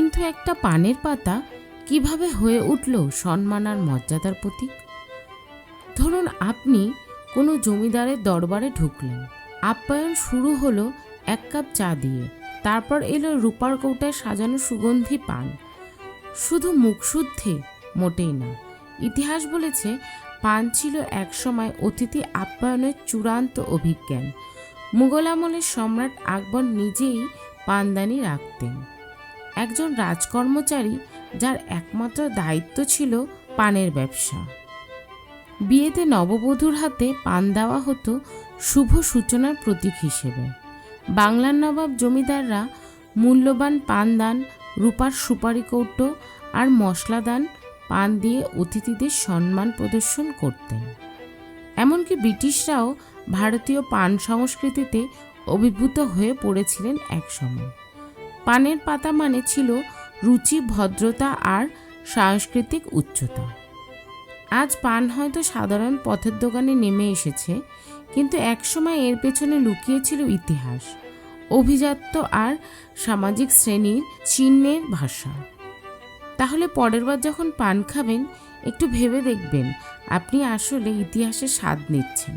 কিন্তু একটা পানের পাতা কীভাবে হয়ে উঠল সম্মান আর মর্যাদার প্রতীক? ধরুন আপনি কোনো জমিদারের দরবারে ঢুকলেন। আপ্যায়ন শুরু হলো এক কাপ চা দিয়ে। তারপর এলো রূপার কৌটায় সাজানো সুগন্ধি পান। শুধু মুখশুদ্ধি মোটেই না। ইতিহাস বলেছে পান ছিল একসময় অতিথি আপ্যায়নের চূড়ান্ত অভিজ্ঞান। মুঘল আমলের সম্রাট আকবর নিজেই পানদানি রাখতেন। একজন রাজকর্মচারী যার একমাত্র দায়িত্ব ছিল পানের ব্যবসা। বিয়েতে নববধূর হাতে পান দেওয়া হতো শুভ সূচনার প্রতীক হিসেবে। বাংলার নবাব জমিদাররা মূল্যবান পান দান, রূপার সুপারি কৌটো আর মশলা দান, পান দিয়ে অতিথিদের সম্মান প্রদর্শন করতেন। এমনকি ব্রিটিশরাও ভারতীয় পান সংস্কৃতিতে অভিভূত হয়ে পড়েছিলেন একসময়। পানের পাতা মানে ছিল রুচি, ভদ্রতা আর সাংস্কৃতিক উচ্চতা। আজ পান হয়তো সাধারণ পথের দোকানে নেমে এসেছে, কিন্তু একসময় এর পেছনে লুকিয়েছিল ইতিহাস, অভিজাত্য আর সামাজিক শ্রেণির চিহ্নের ভাষা। তাহলে পরের বার যখন পান খাবেন, একটু ভেবে দেখবেন, আপনি আসলে ইতিহাসের স্বাদ নিচ্ছেন।